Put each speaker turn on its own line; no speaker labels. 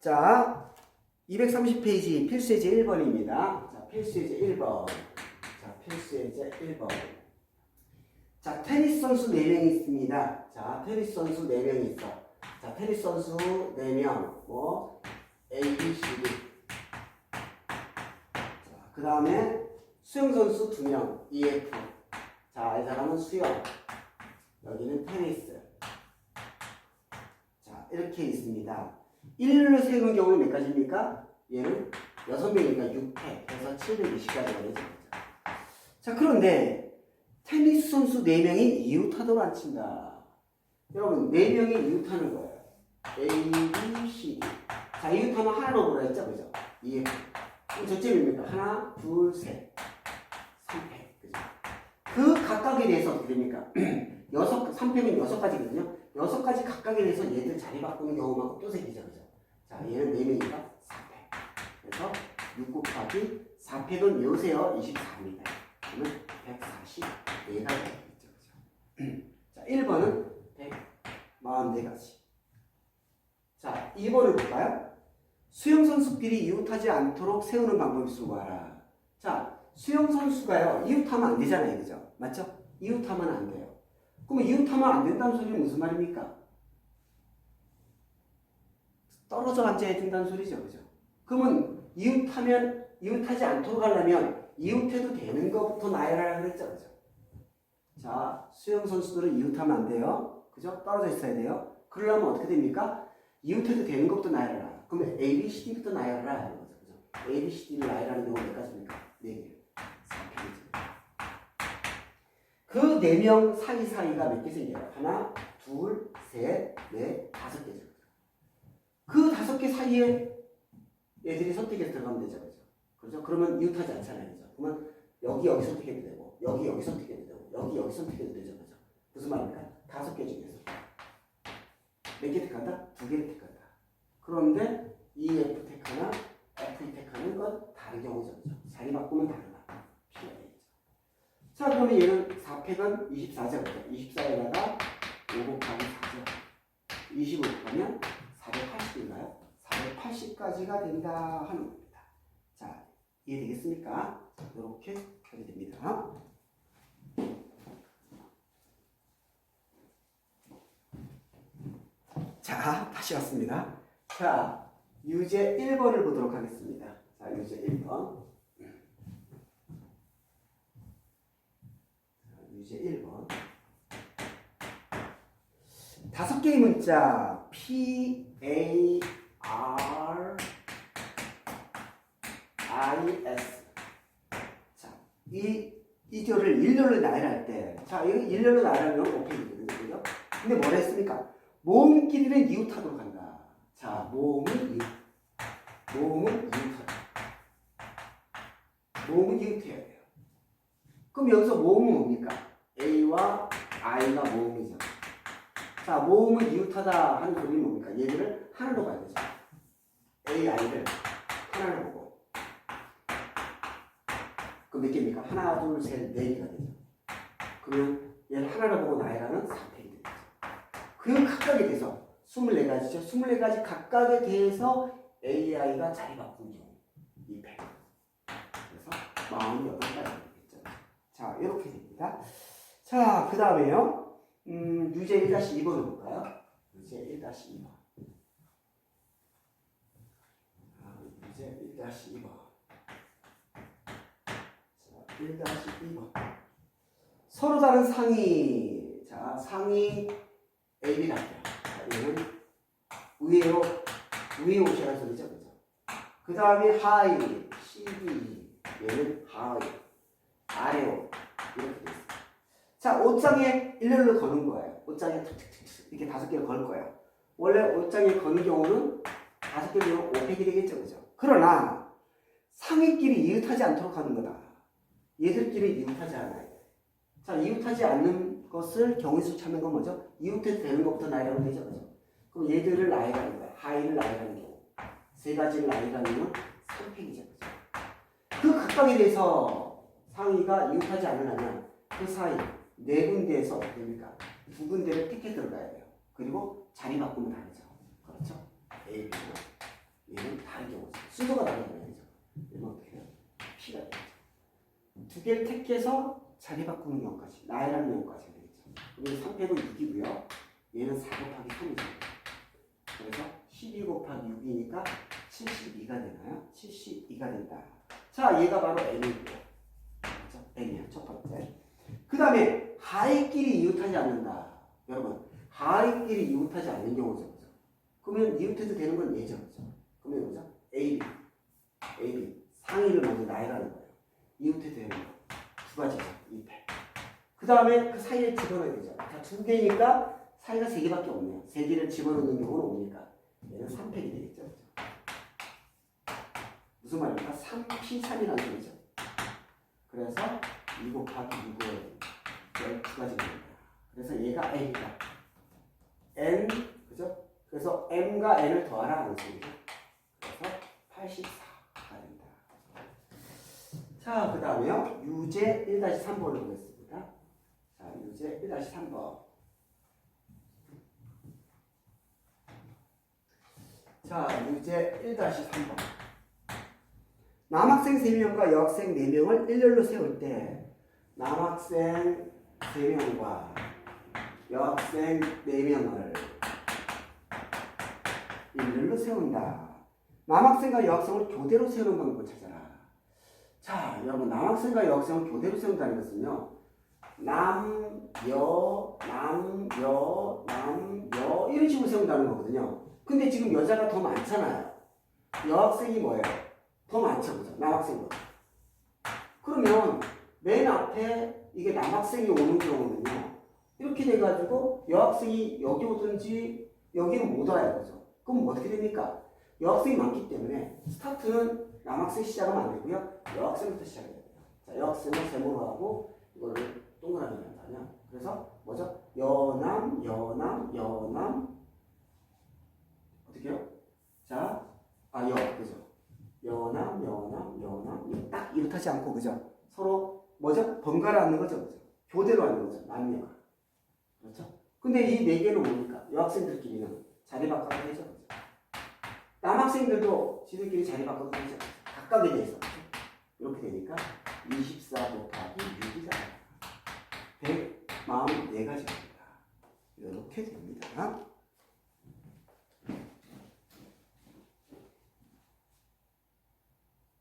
자, 230페이지 필수예제 1번입니다. 자, 필수예제 1번. 자, 필수예제 1번. 자, 테니스 선수 4명이 있습니다. 자, 테니스 선수 4명이 있어. 자, 테니스 선수 4명. 뭐, A, B, C, D. 자, 그 다음에 수영 선수 2명. E, F. 자, 이 사람은 수영. 여기는 테니스. 자, 이렇게 있습니다. 1을 세우는 경우는 몇 가지입니까? 얘는 6명이니까 6회 해서 720가지가 되죠. 자, 그런데 테니스 선수 4명이 이웃하도록 안 친다. 여러분, 4명이 이웃하는 거예요. A, B, C. 자, 이웃하면 하나로 보라 했죠? 그죠? 2회. 그럼 저점입니까? 하나, 둘, 셋. 3회. 그죠? 그 각각에 대해서 어떻게 됩니까? 여섯, 3팩은 여섯 가지거든요. 여섯 가지 각각에 대해서 얘들 자리 바꾸는 경우만큼 또 생기죠. 그죠? 자, 얘는 4명이니까 4팩. 그래서 6 곱하기 4팩은 요새요 24입니다. 그러면 144가 되겠죠. 그죠? 자, 1번은 144가지. 자, 2번을 볼까요? 수영 선수끼리 이웃하지 않도록 세우는 방법을 수고하라. 자, 수영 선수가요, 이웃하면 안 되잖아요. 그죠? 맞죠? 이웃하면 안 돼요. 그럼 이웃하면 안 된다는 소리는 무슨 말입니까? 떨어져 앉아야 된다는 소리죠. 그죠? 그러면 이웃하면, 이웃하지 않도록 하려면 이웃해도 되는 것부터 나열하라 그랬죠. 그죠? 자, 수영 선수들은 이웃하면 안 돼요. 그죠? 떨어져 있어야 돼요. 그러려면 어떻게 됩니까? 이웃해도 되는 것부터 나열하라. 그러면 A, B, C, D부터 나열하라 하는 거죠. 그죠? A, B, C, D를 나열하는 경우가 몇 가지입니까? 네 개. 4개죠. 그 네 명 사이사이가 몇 개 생겨요? 하나, 둘, 셋, 넷, 다섯 개죠. 그 다섯 개 사이에 애들이 선택해서 들어가면 되죠. 그죠? 그렇죠? 그러면 이웃하지 않잖아요. 그죠? 그러면 여기 여기 선택해도 되고, 여기 여기 선택해도 되고, 여기 여기 선택해도 되죠. 그죠? 무슨 말입니까? 다섯 개 중에서. 몇 개 택한다? 두 개를 택한다. 그런데 EF 택하나 FE 택하는 건 다른 경우죠. 그죠? 자리 바꾸면 있죠. 자, 그러면 얘는 4팩은 24죠. 24에다가 5 곱하기 4죠. 20을 곱하면 480인가요? 480까지가 된다 하는 겁니다. 자, 이해되겠습니까? 이렇게 하게 됩니다. 자, 다시 왔습니다. 자, 유제 1번을 보도록 하겠습니다. 자, 유제 1번. 자, 유제 1번. 다섯 개의 문자 P, A, R, I, S. 자, 이, 이 교를 일렬로 나열할 때, 자, 이거 일렬로 나열하면 오케이거든요. 그죠? 근데 뭐라 했습니까? 모음끼리는 이웃하도록 한다. 자, 모음은 이웃. 모음은 이웃하다. 모음은 이웃해야 돼요. 그럼 여기서 모음은 뭡니까? A와 I가 모음이죠. 자, 모음을 이웃하다 하는 소리는 뭡니까? 얘들을 하나로 봐야 되죠. A, I를 하나로 보고. 그럼 몇 개입니까? 하나, 둘, 셋, 네 개가 되죠. 그러면 얘를 하나로 보고 나열하는 4팩이 되죠. 그 각각에 대해서 24가지죠. 24가지 각각에 대해서 AI가 자리 바꾼 경우 2팩. 그래서 48가지 되겠죠. 자, 이렇게 됩니다. 자, 그 다음에요. 음, 유제 1-2번을 볼까요? 유제 1-2번. 아, 유제 1-2번. 자, 1-2번. 서로 다른 상이. 자, A를 할게요. 자, 얘는 위에로, 위에 오시라는 소리죠. 그죠? 그 다음에 하이, CD. 얘는 하이. 아래로. 이렇게 돼 있어요. 자, 옷장에 일렬로 거는 거예요. 옷장에 툭툭툭 이렇게 다섯 개를 걸 거예요. 원래 옷장에 거는 경우는 다섯 개면 500이 되겠죠, 그죠? 그러나 상위끼리 이웃하지 않도록 하는 거다. 얘들끼리 이웃하지 않아요. 자, 이웃하지 않는 것을 경우수 찾는 건 뭐죠? 이웃해도 되는 것부터 나열하면 되죠, 그죠? 그럼 얘들을 나열하는 거야. 하이를 나열하는 경우. 세 가지를 나열하는 건 3팩이죠, 그죠? 그 각각에 대해서 상위가 이웃하지 않으려면 그 사이 네 군데에서 어떻게 됩니까? 두 군데를 택해 들어가야 돼요. 그리고 자리 바꾸면 다르죠. 그렇죠? A, B나 얘는 다르게 오죠. 순서가 다르잖아요. 그죠? 얘는 어떻게 돼요? P가 되죠. 두 개를 택해서 자리 바꾸는 경우까지, 나이라는 경우까지 되겠죠. 그러면 3 빼고 6이고요. 얘는 4 곱하기 3이죠. 그래서 12 곱하기 6이니까 72가 되나요? 72가 된다. 자, 얘가 바로 N이고요. 그렇죠? N이야, 첫 번째. 그 다음에 하이끼리 이웃하지 않는다. 여러분, 하이끼리 이웃하지 않는 경우죠. 그죠? 그러면 이웃해도 되는 건 얘죠. 그죠? 그러면 뭐죠? A, B. A, B. 상위를 먼저 나열하는 거예요. 이웃해도 되는 거. 두 가지죠. 이패. 그 다음에 그 사이에 집어넣어야 되죠. 자, 두 개니까 사이가 세 개밖에 없네요. 세 개를 집어넣는 경우는 옵니까? 얘는 3팩이 되겠죠. 그죠? 무슨 말입니까? 3P3이라는 소리죠. 그래서 2 곱하기 6을 12가지 됩니다. 그래서 얘가 N이다. N, 그죠? 그래서 M과 N을 더하라 하는 소리죠. 그래서 84가 된다. 자, 그 다음에요. 유제 1-3번을 보겠습니다. 자, 유제 1-3번. 자, 유제 1-3번. 남학생 3명과 여학생 4명을 일렬로 세울 때 남학생 3명과 여학생 4명을 일렬로 세운다. 남학생과 여학생을 교대로 세우는 방법을 찾아라. 자, 여러분 남학생과 여학생을 교대로 세운다는 것은요. 남, 여, 남, 여, 남, 여 이런 식으로 세운다는 거거든요. 근데 지금 여자가 더 많잖아요. 여학생이 뭐예요? 더 많죠, 그죠? 남학생보다. 앞에 이게 남학생이 오는 경우는요. 이렇게 돼가지고 여학생이 여기 오든지 여기로 못 와요, 그죠? 그럼 어떻게 됩니까? 여학생이 많기 때문에 스타트는 남학생 시작하면 안 되고요. 여학생부터 시작해야 돼요. 자, 여학생을 세모로 하고 이거를 동그라미 한다면 그래서 뭐죠? 여남, 여남, 여남 어떻게요? 자, 아, 여, 그죠? 여남, 여남, 여남, 딱 이렇다지 않고, 그죠? 서로, 뭐죠? 번갈아 하는 거죠, 그죠? 교대로 하는 거죠, 남녀가. 그렇죠? 근데 이 네 개는 뭡니까? 여학생들끼리는 자리 바꿔도 되죠? 남학생들도 지들끼리 자리 바꿔도 되죠. 각각에 대해서.